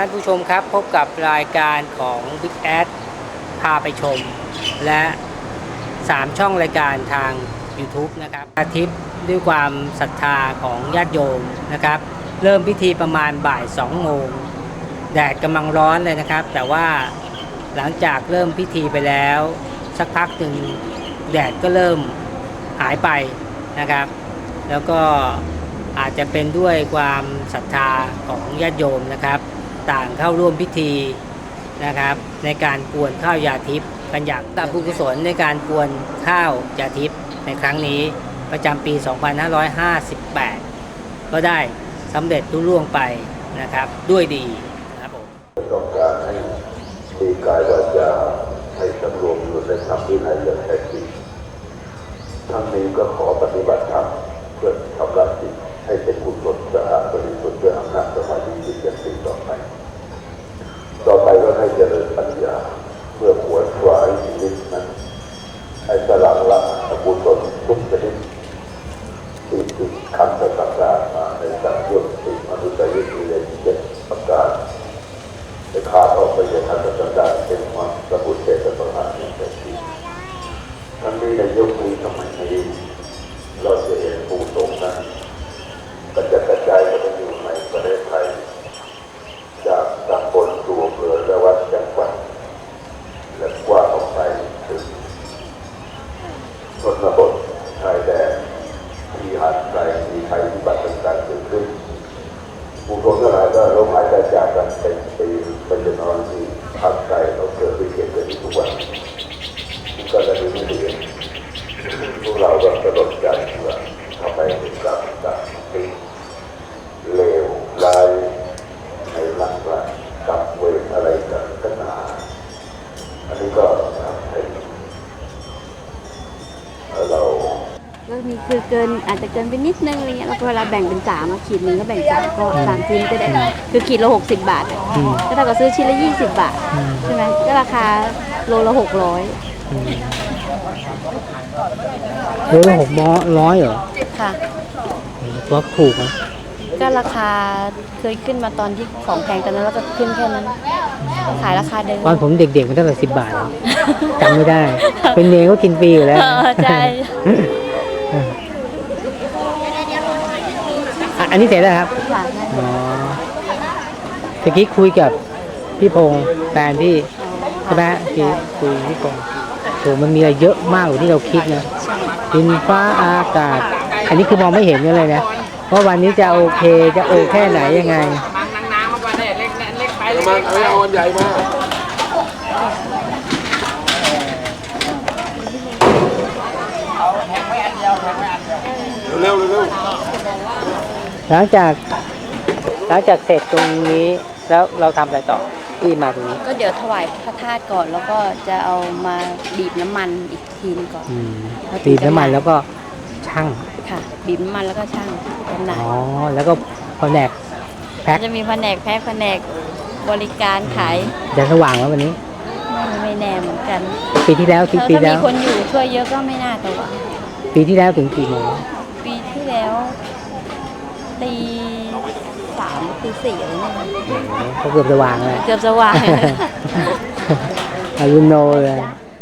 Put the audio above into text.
ท่านผู้ชมครับ พบกับรายการของ Big a d พาไปชม และ 3 ช่องรายการทาง YouTube นะครับ อาทิตย์ด้วยความศรัทธาของญาติโยมนะครับ เริ่มพิธีประมาณบ่าย 2 โมง แดดกำลังร้อนเลยนะครับ แต่ว่าหลังจากเริ่มพิธีไปแล้ว สักพักหนึ่งแดดก็เริ่มหายไปนะครับ แล้วก็อาจจะเป็นด้วยความศรัทธาของญาติโยมนะครับ ต่างเข้าร่วมพิธีนะครับ ในการกวนข้าวยาทิพย์กันอย่างตาบุญกุศลในการกวนข้าวยาทิพย์ในครั้งนี้ประจำปี 2558 ก็ได้สำเร็จรุ่ล่วงไปนะครับด้วยดีนะครับผมต้องการให้มีกายวาจาให้สำรวมอยู่ในธรรมวินัยอย่างแท้จริงทั้งนี้ก็ขอปฏิบัติธรรมเพื่อทำลายจิตให้เป็นกุศลสะอาดบริสุทธิ์ด้วยอำนาจสมาธิที่จะติดต่อไป ต่อไปก็ให้เจริญปัญญาเพื่อขวนขวายชีวิตนั้นให้สลังละอกุศลทุกชนิดที่ติดขันต่างๆมาในสังโยชน์ติมนุษยวิธีเลยเจ็ดประการ จะขาดออกไปจากทางสันดานเป็นความสมุทเฉตประหารอย่างแท้จริงทั้งนี้ในยุคนี้สมัยนี้เราจะเห็นผู้สงฆ์นั้นกระจัดกระจายกันไปอยู่ในประเทศไทย จากตำบลตัวอำเภอและวัดจังหวัดและกว้างออกไปถึงช นบทชายแดนที่ห่างไกลมีภัยพิบัติต่างๆเกิดขึ้นผู้คนทั้งหลายก็ล้มหายใจจากกันเป็นปีเป็นจำนวนที่ภาคใจเราเกิดวิกฤตกันอยู่ทุกวันก็จะมีไม่เหลือพวกเราก็กระโดดใจว่าทำไมถึงกลับต่างปีเลวร้ายในร่างกายกับเวรอะไรกันกันหนาอันนี้ก็ทำให้เรา ก็มีคือเกินอาจจะเกินไปนิดนึงอะไรเงี้ยแล้วก็เวลาแบ่งเป็นสามอะขีดหนึ่งก็แบ่งสามก็สามชิ้นก็ได้คือขีดละหกสิบบาทอะก็เท่ากับซื้อชิ้นละยี่สิบบาทใช่ไหมก็ราคาโลละหกร้อยโลละหกร้อยเหรอค่ะว่าถูกนะก็ราคาเคยขึ้นมาตอนที่ของแพงตอนนั้นแล้วก็ขึ้นแค่นั้น ขายราคาเดิม ตอนผมเด็กๆมันเท่าไหร่สิบบาทอะจำไม่ได้ เป็นเนยก็กินฟรีอยู่แล้ว เออใช่ อะอันนี้เสร็จแล้วครับค่ะอ๋อตะกี้คุยกับพี่พงษ์แฟนพี่ใช่ไหมพี่คุยกับพี่พงษ์โหมันมีอะไรเยอะมากกว่าที่เราคิดนะดินฟ้าอากาศ อันนี้คือมองไม่เห็นเลยนะว่าวันนี้จะโอเคจะโอแค่ไหนยังไงมาเอาเอาอันใหญ่มาเร็วเร็ว หลังจากหลังจากเสร็จตรงนี้แล้วเราทำอะไรต่อที่มาตรงนี้ ก็เดี๋ยวถวายพระธาตุก่อน แล้วก็จะเอามาบีบน้ำมันอีกทีนึงก่อน อืมบีบน้ำมันแล้วก็ช่างค่ะบีบน้ำมันแล้วก็ช่างจำหน่ายอ๋อแล้วก็แผนกแพ็คจะมีแผนกแพ็คแผนกบริการขายจะสว่างแล้ววันนี้ ไม่ไม่แน่เหมือนกันปีที่แล้วที่ถ้าปีถ้าแล้มีว คนอยู่ช่วยเยอะก็ไม่น่าแต่ว่าปีที่แล้วถึงกี่โมงปีที่แล้ว ตีสามตีสี่อะไรเนี่ยเขาเกือบสว่างเลยเกือบสว่างอารุโนเลย